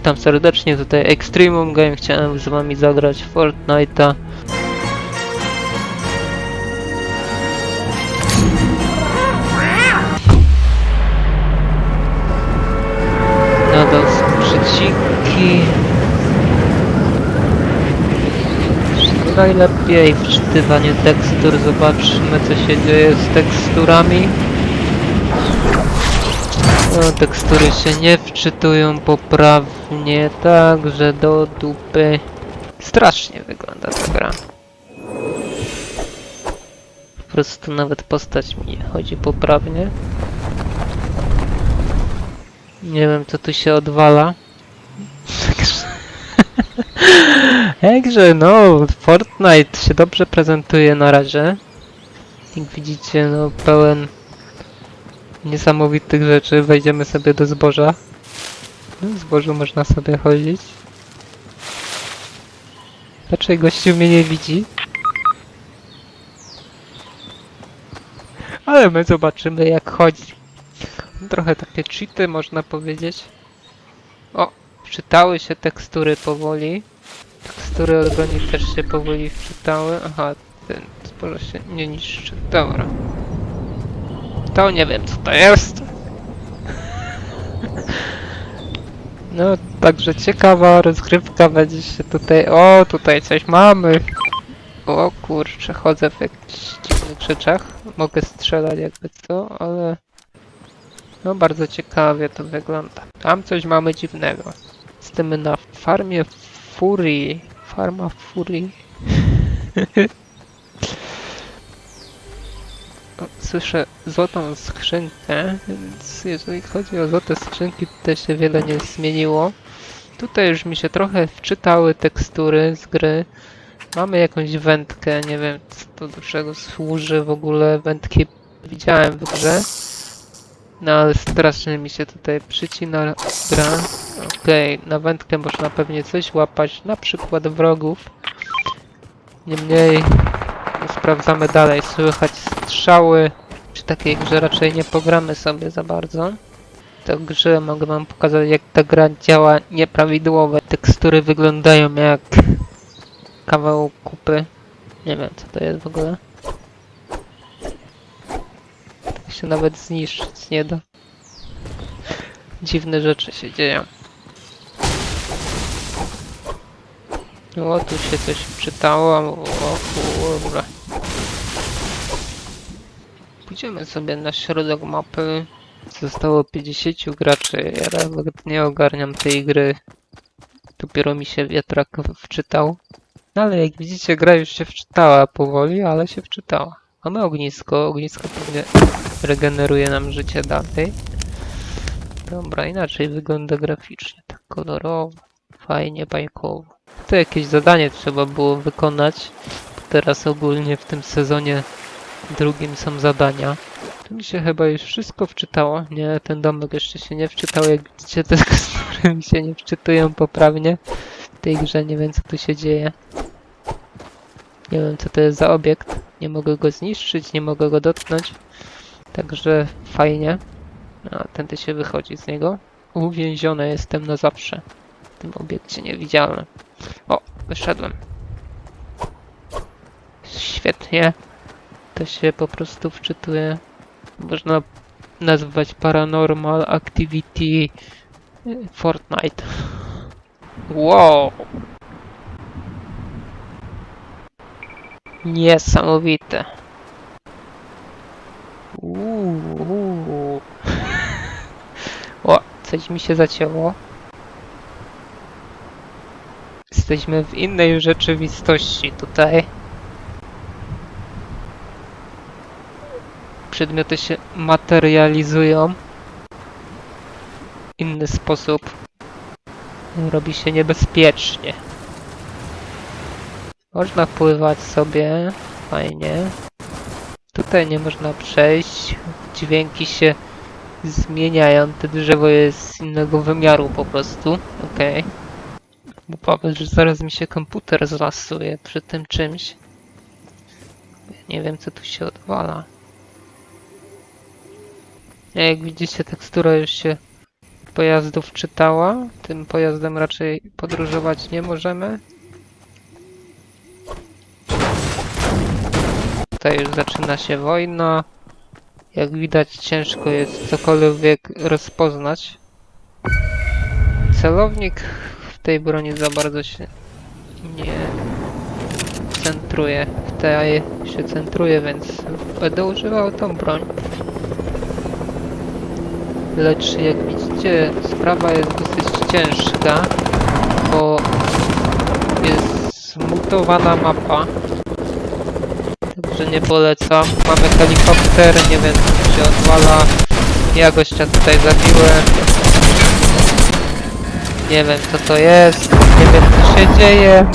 Witam serdecznie, tutaj Extremum Game. Chciałem z wami zagrać Fortnite'a. Nadal sprzeciki. Najlepiej wczytywanie tekstur. Zobaczmy co się dzieje z teksturami. No, tekstury się nie wczytują poprawnie, także do dupy. Strasznie wygląda ta gra. Po prostu nawet postać mi nie chodzi poprawnie. Nie wiem co tu się odwala. Także... No, Fortnite się dobrze prezentuje na razie. Jak widzicie, no pełen niesamowitych rzeczy. Wejdziemy sobie do zboża. No, w zbożu można sobie chodzić. Raczej gościu mnie nie widzi. Ale my zobaczymy jak chodzi. Trochę takie cheaty można powiedzieć. O, wczytały się tekstury powoli. Tekstury od broni też się powoli wczytały. Aha, ten zboże się nie niszczy. Dobra. To nie wiem co to jest. No, także ciekawa rozgrywka będzie się tutaj... O, tutaj coś mamy. O kurczę, chodzę w jakichś dziwnych rzeczach. Mogę strzelać jakby co, ale... No, bardzo ciekawie to wygląda. Tam coś mamy dziwnego. Jesteśmy na farmie Furii. Farma Furii. Słyszę złotą skrzynkę, więc jeżeli chodzi o złote skrzynki, tutaj się wiele nie zmieniło. Tutaj już mi się trochę wczytały tekstury z gry. Mamy jakąś wędkę, nie wiem to do czego służy w ogóle. Wędki widziałem w grze. No ale strasznie mi się tutaj przycina gra. Okej, na wędkę można pewnie coś łapać, na przykład wrogów. Niemniej sprawdzamy dalej. Słychać strzały. Przy takiej grze raczej nie pogramy sobie za bardzo. Także mogę wam pokazać jak ta gra działa nieprawidłowo. Tekstury wyglądają jak kawał kupy. Nie wiem co to jest w ogóle. Tak się nawet zniszczyć nie da. Dziwne rzeczy się dzieją. O, tu się coś czytało. O kurwa. Pójdziemy sobie na środek mapy. Zostało 50 graczy. Ja nawet nie ogarniam tej gry. Dopiero mi się wiatrak wczytał. No ale jak widzicie, gra już się wczytała powoli, ale się wczytała. Mamy ognisko. Ognisko pewnie regeneruje nam życie dalej. Dobra, inaczej wygląda graficznie. Tak kolorowo. Fajnie, bajkowo. To jakieś zadanie trzeba było wykonać. Teraz ogólnie w tym sezonie drugim są zadania. Tu mi się chyba już wszystko wczytało. Nie, ten domek jeszcze się nie wczytał. Jak widzicie, te tekstury mi się nie wczytują poprawnie. W tej grze nie wiem co tu się dzieje. Nie wiem co to jest za obiekt. Nie mogę go zniszczyć, nie mogę go dotknąć. Także fajnie. A, tędy się wychodzi z niego. Uwięziony jestem na zawsze. W tym obiekcie niewidzialnym. O, wyszedłem. Świetnie. To się po prostu wczytuje. Można nazwać Paranormal Activity y, Fortnite. Wow! Niesamowite. Uuu. O, coś mi się zacięło. Jesteśmy w innej rzeczywistości tutaj. Przedmioty się materializują. Inny sposób. Robi się niebezpiecznie. Można pływać sobie. Fajnie. Tutaj nie można przejść. Dźwięki się zmieniają. To drzewo jest z innego wymiaru po prostu. Okej. Obawy, że zaraz mi się komputer zlasuje przy tym czymś. Nie wiem co tu się odwala. Jak widzicie tekstura już się pojazdów czytała. Tym pojazdem raczej podróżować nie możemy. Tutaj już zaczyna się wojna. Jak widać ciężko jest cokolwiek rozpoznać. Celownik w tej broni za bardzo się nie centruje. W tej się centruje, więc będę używał tą broń. Lecz jak widzicie, sprawa jest dosyć ciężka, bo jest zmutowana mapa. Także nie polecam. Mamy helikopter, nie wiem co się odwala. Ja gościa tutaj zabiłem. Nie wiem co to jest, nie wiem co się dzieje.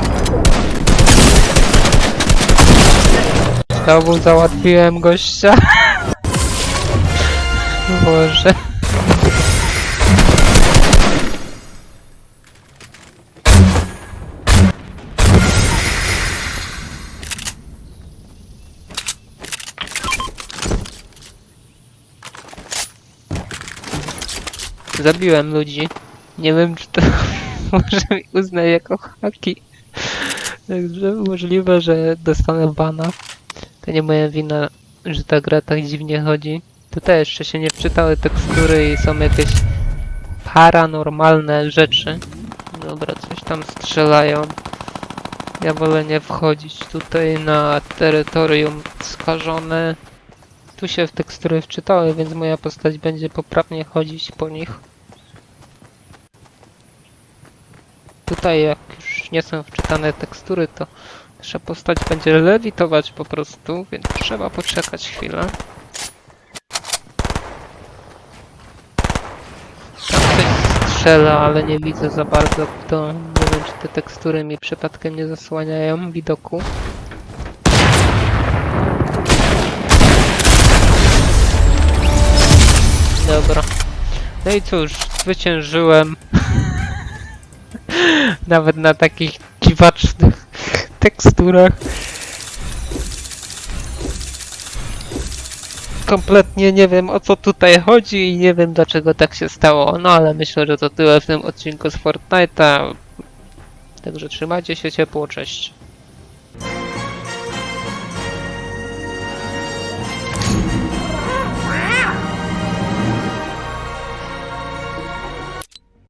Znowu załatwiłem gościa. Boże. Zabiłem ludzi. Nie wiem, czy to może uznać jako haki. Także możliwe, że dostanę bana. To nie moja wina, że ta gra tak dziwnie chodzi. Tutaj jeszcze się nie wczytały tekstury i są jakieś paranormalne rzeczy. Dobra, coś tam strzelają. Ja wolę nie wchodzić tutaj na terytorium skażone. Tu się w tekstury wczytały, więc moja postać będzie poprawnie chodzić po nich. Tutaj jak już nie są wczytane tekstury, to nasza postać będzie lewitować po prostu, więc trzeba poczekać chwilę. Tam coś strzela, ale nie widzę za bardzo kto. Nie wiem, czy te tekstury mi przypadkiem nie zasłaniają widoku. Dobra. No i cóż, zwyciężyłem. Nawet na takich dziwacznych teksturach. Kompletnie nie wiem o co tutaj chodzi i nie wiem dlaczego tak się stało. No ale myślę, że to tyle w tym odcinku z Fortnite'a. Także trzymajcie się ciepło, cześć.